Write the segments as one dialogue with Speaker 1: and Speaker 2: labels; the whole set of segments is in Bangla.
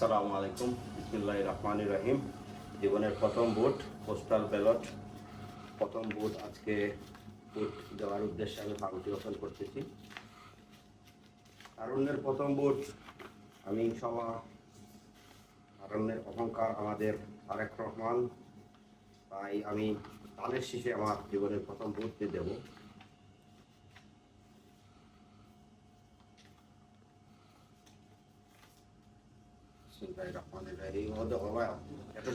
Speaker 1: আসসালামু আলাইকুম। বিসমুল্লাহ রহমান রাহিম। জীবনের প্রথম ভোট পোস্টাল ব্যালট প্রথম ভোট আজকে ভোট দেওয়ার উদ্দেশ্যে আমি ফাগুটি ওপেন করতেছি। তারুণ্যের প্রথম ভোট, আমি সভা তারুণ্যের অহংকার আমাদের তারেক রহমান। তাই আমি তালের শেষে আমার জীবনের প্রথম ভোটটি দেবো। দেখো ভাই, একটু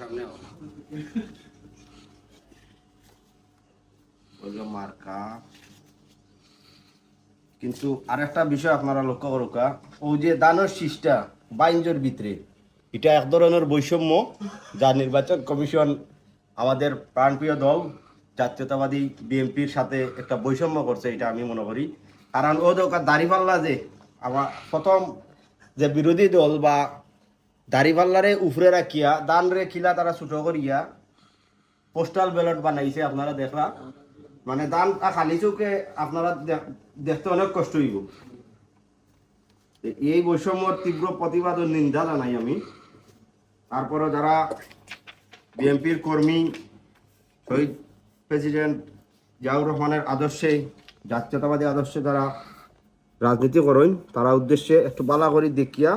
Speaker 1: কিন্তু আরেকটা বিষয় আপনারা লক্ষ্য করুকা ও যে দানের শীষটা বাইঞ্জোর ভিতরে এটা এক ধরনের বৈষম্য যা নির্বাচন কমিশন আমাদের প্রাণপ্রিয় দল জাতীয়তাবাদী বিএনপির সাথে একটা বৈষম্য করছে এটা আমি মনে করি। কারণ ও দোকান দাঁড়িপাল্লা যে আমার প্রথম যে বিরোধী দল বা দাড়িপাল্লারে উফরে রাখিয়া দান রে খিলা তারা ছোট করিয়া পোস্টাল ব্যালট বানাইছে আপনারা দেখলা মানে দান খালি চৌকে আপনারা দেখ- দেখতে অনেক কষ্ট হইব। এই বৈষম্যর তীব্র প্রতিবাদ ও নিন্দা জানাই আমি। তারপরে যারা বিএনপির কর্মী শহীদ প্রেসিডেন্ট জিয়াউর রহমানের আদর্শে জাতীয়তাবাদী আদর্শে যারা রাজনীতি করেন তারা উদ্দেশ্যে একটু বালা করে দেখিয়া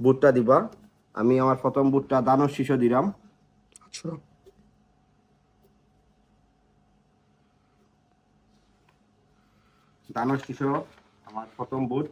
Speaker 1: ভোটটা দিবা। আমি আমার প্রথম বুটটা দানব শিশু দিলাম। দানস শিশু আমার প্রথম ভোট